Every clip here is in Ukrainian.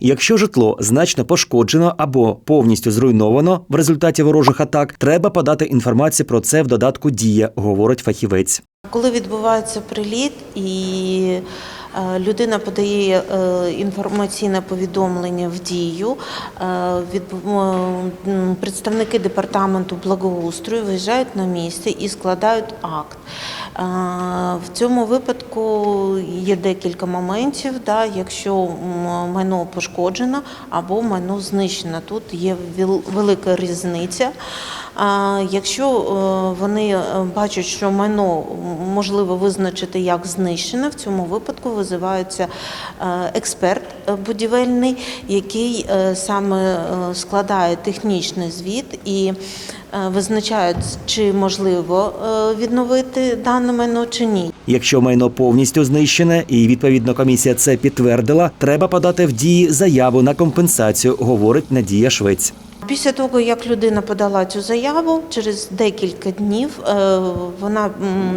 Якщо житло значно пошкоджено або повністю зруйновано в результаті ворожих атак, треба подати інформацію про це в додатку Дія, говорить фахівець. Коли відбувається приліт і е, людина подає е, інформаційне повідомлення в дію, е, представники департаменту благоустрою виїжджають на місце і складають акт. В цьому випадку є декілька моментів, якщо майно пошкоджено або майно знищено. Тут є велика різниця. Якщо вони бачать, що майно можливо визначити як знищене, в цьому випадку визивається е, експерт будівельний, який е, саме е, складає технічний звіт і визначає, чи можливо відновити дане майно чи ні. Якщо майно повністю знищене і відповідно комісія це підтвердила, треба подати в дії заяву на компенсацію, говорить Надія Швець. Після того, як людина подала цю заяву, через декілька днів е, вона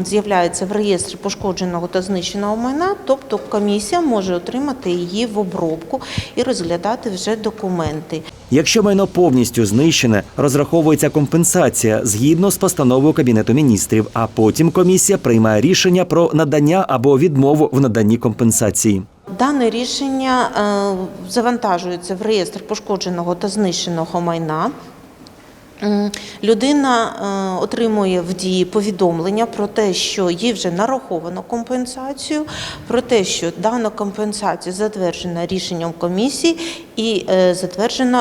з'являється в реєстрі пошкодженого та знищеного майна, тобто комісія може отримати її в обробку і розглядати вже документи. Якщо майно повністю знищене, розраховується компенсація згідно з постановою Кабінету міністрів, а потім комісія приймає рішення про надання або відмову в наданні компенсації. Дане рішення е, завантажується в реєстр пошкодженого та знищеного майна. Людина е, отримує в дії повідомлення про те, що їй вже нараховано компенсацію, про те, що дана компенсація затверджена рішенням комісії і е, затверджена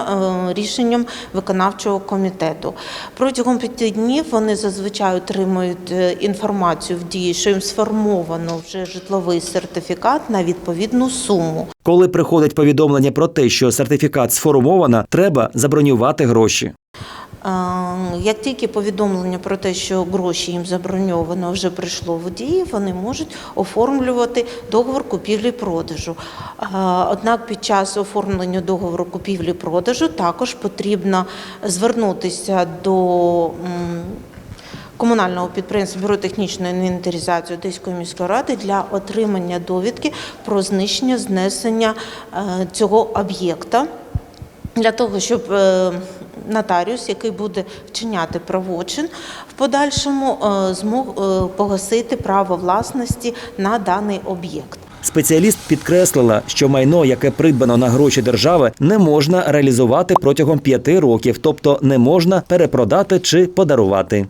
е, рішенням виконавчого комітету. Протягом п'яти днів вони зазвичай отримують інформацію в дії, що їм сформовано вже житловий сертифікат на відповідну суму. Коли приходить повідомлення про те, що сертифікат сформовано, треба забронювати гроші. Е, Як тільки повідомлення про те, що гроші їм заброньовано, вже прийшло в дії, вони можуть оформлювати договор купівлі-продажу. Е, Однак під час оформлення договору купівлі-продажу також потрібно звернутися до комунального підприємства Бюро технічної інвентаризації Одеської міської ради для отримання довідки про знищення знесення е, цього об'єкта для того, щоб нотаріус, який буде вчиняти правочин, в подальшому е, змог е, погасити право власності на даний об'єкт. Спеціаліст підкреслила, що майно, яке придбано на гроші держави, не можна реалізувати протягом п'яти років, тобто не можна перепродати чи подарувати.